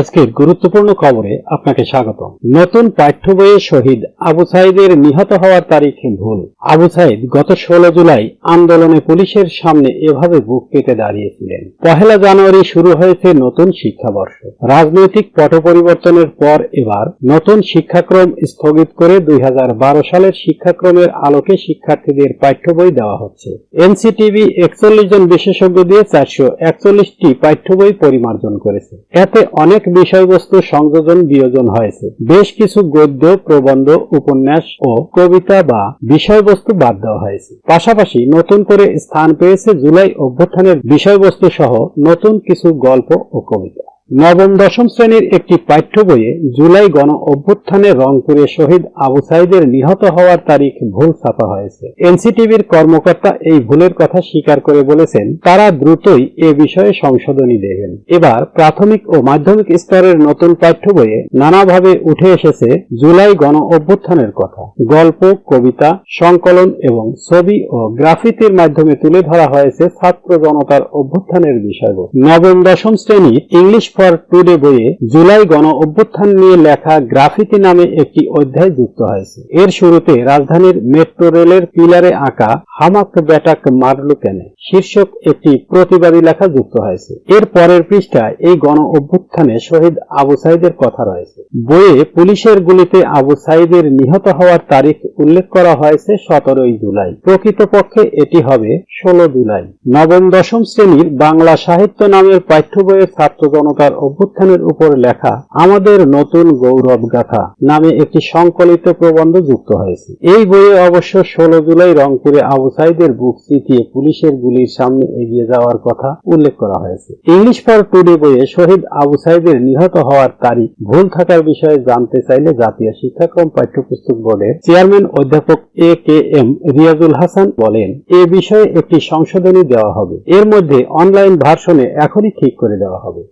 আজকের গুরুত্বপূর্ণ খবরে আপনাকে স্বাগত নতুন পাঠ্য বইয়ে শহীদ আবু সাইদের নিহত হওয়ার তারিখ ভুল। আবু সাইদ গত ষোলো জুলাই আন্দোলনে পুলিশের সামনে এভাবে বুক পেতে দাঁড়িয়েছিলেন। পহেলা জানুয়ারি শুরু হয়েছে নতুন শিক্ষাবর্ষ। রাজনৈতিক পট পরিবর্তনের পর এবার নতুন শিক্ষাক্রম স্থগিত করে দুই হাজার বারো সালের শিক্ষাক্রমের আলোকে শিক্ষার্থীদের পাঠ্য বই দেওয়া হচ্ছে। এনসিটিভি একচল্লিশ জন বিশেষজ্ঞ দিয়ে চারশো একচল্লিশটি পাঠ্য বই পরিমার্জন করেছে। এতে অনেক বিষয়বস্তু সংযোজন বিয়োজন হয়েছে। বেশ কিছু গদ্য, প্রবন্ধ, উপন্যাস ও কবিতা বা বিষয়বস্তু বাদ দেওয়া হয়েছে। পাশাপাশি নতুন করে স্থান পেয়েছে জুলাই অভ্যুত্থানের বিষয়বস্তু সহ নতুন কিছু গল্প ও কবিতা। নবম দশম শ্রেণির একটি পাঠ্য বইয়ে জুলাই গণ অভ্যুত্থানে রংপুরে শহীদ আবু সাইদের নিহত হওয়ার তারিখ ভুল ছাপা হয়েছে। এনসিটিভির কর্মকর্তা এই ভুলের কথা স্বীকার করে বলেছেন, তারা দ্রুতই এ বিষয়ে সংশোধনী দেবেন। এবার প্রাথমিক ও মাধ্যমিক স্তরের নতুন পাঠ্য বইয়ে নানাভাবে উঠে এসেছে জুলাই গণ অভ্যুত্থানের কথা। গল্প, কবিতা, সংকলন এবং ছবি ও গ্রাফিতির মাধ্যমে তুলে ধরা হয়েছে ছাত্র জনতার অভ্যুত্থানের বিষয়বস্তু। নবম দশম শ্রেণির ইংলিশ ফর টুডে বইয়ে জুলাই গণ অভ্যুত্থান নিয়ে লেখা গ্রাফিতি নামে একটি অধ্যায় যুক্ত হয়েছে। এর শুরুতে রাজধানীর মেট্রো রেলের পিলারে আঁকা হামাক ব্যাটাক মারলু কেনে শীর্ষক একটি প্রতিবাদী লেখা যুক্ত হয়েছে। এর পরের পৃষ্ঠায় এই গণ অভ্যুত্থানে শহীদ আবু সাইদের কথা রয়েছে। বইয়ে পুলিশের গুলিতে আবু সাইদের নিহত হওয়ার তারিখ উল্লেখ করা হয়েছে সতেরোই জুলাই। প্রকৃতপক্ষে এটি হবে ষোলো জুলাই। নবম দশম শ্রেণির বাংলা সাহিত্য নামের পাঠ্য বইয়ের ছাত্র জনতার অভ্যুত্থানের উপর লেখা আমাদের নতুন গৌরব গাথা নামে একটি সংকলিত প্রবন্ধ যুক্ত হয়েছে। এই বইয়ে অবশ্য ষোলো জুলাই রংপুরে আবু সাইদের বুক চিতিয়ে পুলিশের গুলির সামনে এগিয়ে যাওয়ার কথা উল্লেখ করা হয়েছে। ইংলিশ ফর টুডে বইয়ে শহীদ আবু সাইদের নিহত হওয়ার তারিখ ভুল থাকার বিষয়ে জানতে চাইলে জাতীয় শিক্ষাক্রম পাঠ্যপুস্তক বোর্ডের চেয়ারম্যান অধ্যাপক A K M Riazul Hasan বলেন, এ বিষয়ে একটি সংশোধনী দেওয়া হবে। এর মধ্যে অনলাইন ভার্সনে এখনই ঠিক করে দেওয়া হবে।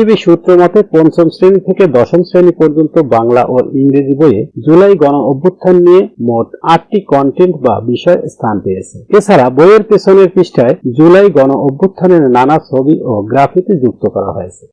এনসিটিভি সূত্র মতে পঞ্চম শ্রেণি থেকে দশম শ্রেণি পর্যন্ত বাংলা ও ইংরেজি বইয়ে জুলাই গণ অভ্যুত্থান নিয়ে মোট আটটি কন্টেন্ট বা বিষয় স্থান পেয়েছে। এছাড়া বইয়ের পেছনের পৃষ্ঠায় জুলাই গণ অভ্যুত্থানের নানা ছবি ও গ্রাফিতে যুক্ত করা হয়েছে।